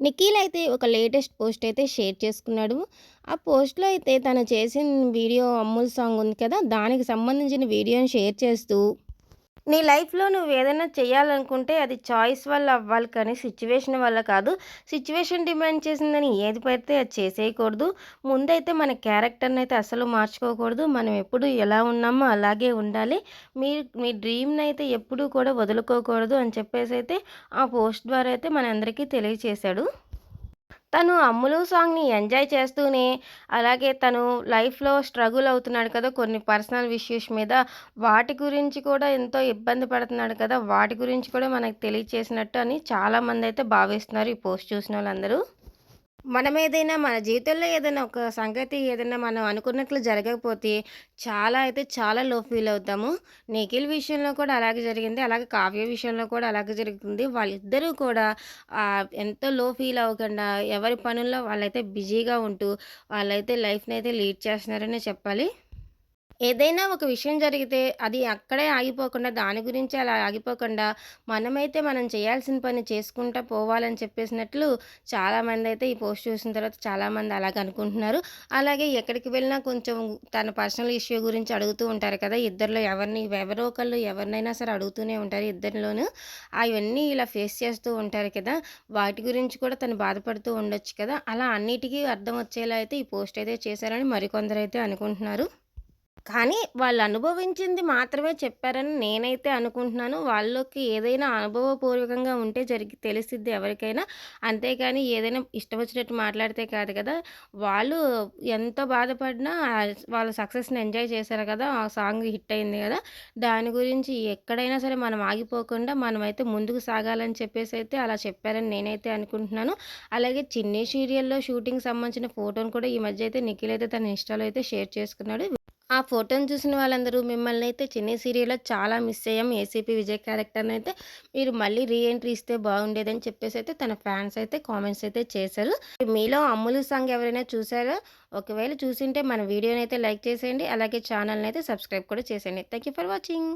నిఖిల్ అయితే ఒక latest post అయితే షేర్ చేసుకున్నాడు. ఆ పోస్ట్‌లో అయితే తను చేసిన వీడియో 'అమ్ముల్' సాంగ్ ఉంది కదా! దానికి సంబంధించిన వీడియోని షేర్ చేస్తూ, నీ లైఫ్‌లో నువ్వు ఏదైనా చేయాలనుకుంటే అది చాయిస్ వల్ల అవ్వాలి కానీ సిచ్యువేషన్ వల్ల కాదు. సిచ్యువేషన్ డిమాండ్ చేసిందని ఏది పడితే అది చేసేయకూడదు. ముందైతే మన క్యారెక్టర్‌ని అయితే అసలు మార్చుకోకూడదు. మనం ఎప్పుడు ఎలా ఉన్నామో అలాగే ఉండాలి. మీరు మీ డ్రీమ్ని అయితే ఎప్పుడూ కూడా వదులుకోకూడదు అని చెప్పేసి అయితే ఆ పోస్ట్ ద్వారా అయితే మనందరికీ తెలియచేశాడు. తను 'అమ్ములు' సాంగ్‌ని ఎంజాయ్ చేస్తూనే, అలాగే తను లైఫ్‌లో స్ట్రగుల్ అవుతున్నాడు కదా! కొన్ని పర్సనల్ ఇష్యూస్ మీద. వాటి గురించి కూడా ఎంతో ఇబ్బంది పడుతున్నాడు కదా! వాటి గురించి కూడా మనకు తెలియచేసినట్టు అని చాలామందైతే భావిస్తున్నారు ఈ పోస్ట్ చూసిన వాళ్ళందరూ మనం ఏదైనా మన జీవితంలో ఏదైనా ఒక సంగతి ఏదైనా మనం అనుకున్నట్లు జరగకపోతే చాలా అయితే చాలా లో ఫీల్ అవుతాము. నిఖిల్ విషయంలో కూడా అలాగే జరిగింది. అలాగే కావ్య విషయంలో కూడా అలాగే జరుగుతుంది. వాళ్ళిద్దరూ కూడా ఎంతో లో ఫీల్ అవ్వకుండా ఎవరి పనుల్లో వాళ్ళైతే బిజీగా ఉంటూ వాళ్ళైతే లైఫ్ని అయితే లీడ్ చేస్తున్నారనే చెప్పాలి. ఏదైనా ఒక విషయం జరిగితే అది అక్కడే ఆగిపోకుండా దాని గురించి అలా ఆగిపోకుండా మనమైతే మనం చేయాల్సిన పని చేసుకుంటా పోవాలని చెప్పేసినట్లు చాలామంది అయితే ఈ పోస్ట్ చూసిన తర్వాత చాలామంది అలాగ అనుకుంటున్నారు. అలాగే ఎక్కడికి వెళ్ళినా కొంచెం తన పర్సనల్ ఇష్యూ గురించి అడుగుతూ ఉంటారు కదా! ఇద్దరిలో ఎవరిని ఎవరో ఒకళ్ళు ఎవరినైనా సరే అడుగుతూనే ఉంటారు ఇద్దరిలోనూ. అవన్నీ ఇలా ఫేస్ చేస్తూ ఉంటారు కదా! వాటి గురించి కూడా తను బాధపడుతూ ఉండొచ్చు కదా! అలా అన్నిటికీ అర్థం వచ్చేలా అయితే ఈ పోస్ట్ అయితే చేశారని మరికొందరైతే అనుకుంటున్నారు. కానీ వాళ్ళు అనుభవించింది మాత్రమే చెప్పారని నేనైతే అనుకుంటున్నాను. వాళ్ళకి ఏదైనా అనుభవపూర్వకంగా ఉంటే జరిగి తెలిసిద్ది ఎవరికైనా. అంతేకాని ఏదైనా ఇష్టం వచ్చినట్టు మాట్లాడితే కాదు కదా! వాళ్ళు ఎంతో బాధపడినా వాళ్ళ సక్సెస్‌ని ఎంజాయ్ చేశారు కదా! ఆ సాంగ్ హిట్ అయింది కదా! దాని గురించి ఎక్కడైనా సరే మనం ఆగిపోకుండా మనమైతే ముందుకు సాగాలని చెప్పేసి అయితే అలా చెప్పారని నేనైతే అనుకుంటున్నాను. అలాగే 'చిన్ని' సీరియల్‌లో షూటింగ్ సంబంధించిన ఫోటోని కూడా ఈ మధ్య అయితే నిఖిల్ అయితే తన ఇన్‌స్టాలో అయితే షేర్ చేసుకున్నాడు. ఆ ఫోటోని చూసిన వాళ్ళందరూ మిమ్మల్ని అయితే 'చిన్ని' సీరియల్‌లో చాలా మిస్ అయ్యాం. ఏసీపీ విజయ్ క్యారెక్టర్ని అయితే మీరు మళ్ళీ రీ ఎంట్రీ ఇస్తే బాగుండేదని చెప్పేసి అయితే తన ఫ్యాన్స్ అయితే కామెంట్స్ అయితే చేశారు. మీలో 'అమ్ములు' సాంగ్ ఎవరైనా చూసారో ఒకవేళ చూసింటే మన వీడియోనైతే లైక్ చేసేయండి. అలాగే ఛానల్‌నైతే సబ్స్క్రైబ్ కూడా చేసేయండి. Thank you for watching.